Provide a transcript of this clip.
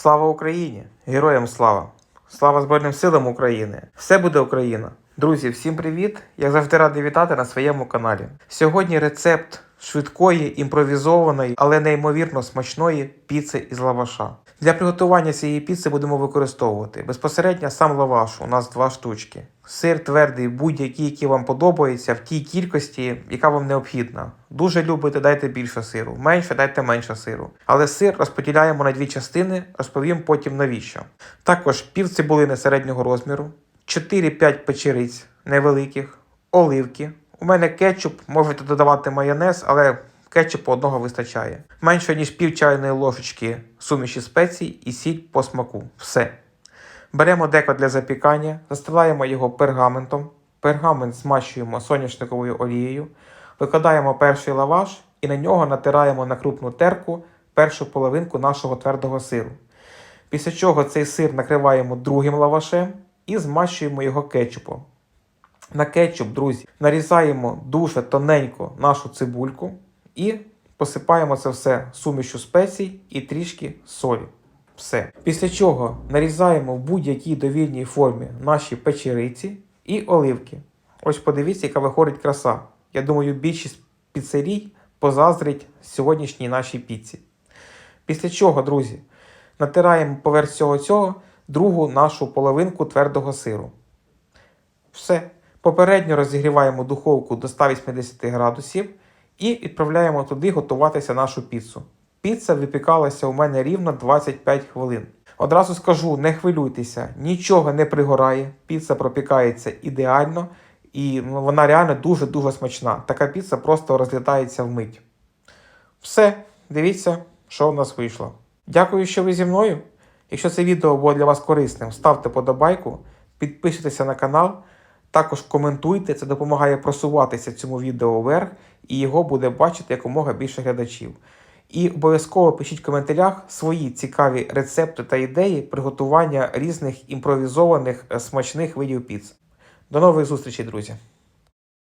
Слава Україні! Героям слава! Слава Збройним силам України! Все буде Україна! Друзі, всім привіт! Я завжди радий вітати на своєму каналі. Сьогодні рецепт швидкої, імпровізованої, але неймовірно смачної піци із лаваша. Для приготування цієї піци будемо використовувати безпосередньо сам лаваш. У нас два штучки. Сир твердий, будь-який, який вам подобається, в тій кількості, яка вам необхідна. Дуже любите, дайте більше сиру, менше дайте менше сиру. Але сир розподіляємо на дві частини, розповім потім навіщо. Також пів цибулини середнього розміру, 4-5 печериць невеликих, оливки. У мене кетчуп, можете додавати майонез, але кетчупу одного вистачає. Менше ніж пів чайної ложечки суміші спецій і сіль по смаку. Все. Беремо деко для запікання, застилаємо його пергаментом. Пергамент змащуємо соняшниковою олією, викладаємо перший лаваш і на нього натираємо на крупну терку першу половинку нашого твердого сиру. Після чого цей сир накриваємо другим лавашем і змащуємо його кетчупом. На кетчуп, друзі, нарізаємо дуже тоненько нашу цибульку і посипаємо це все сумішю спецій і трішки солі. Все. Після чого нарізаємо в будь-якій довільній формі наші печериці і оливки. Ось подивіться, яка виходить краса. Я думаю, більшість піцерій позаздрить сьогоднішній нашій піці. Після чого, друзі, натираємо поверх цього цього другу нашу половинку твердого сиру. Все. Попередньо розігріваємо духовку до 180 градусів і відправляємо туди готуватися нашу піцу. Піца випікалася у мене рівно 25 хвилин. Одразу скажу, не хвилюйтеся, нічого не пригорає, піца пропікається ідеально і ну, вона реально дуже-дуже смачна. Така піца просто розлітається вмить. Все, дивіться, що в нас вийшло. Дякую, що ви зі мною. Якщо це відео було для вас корисним, ставте подобайку, підписуйтеся на канал, також коментуйте, це допомагає просуватися цьому відео вверх, і його буде бачити якомога більше глядачів. І обов'язково пишіть в коментарях свої цікаві рецепти та ідеї приготування різних імпровізованих е, смачних видів піц. До нових зустрічей, друзі!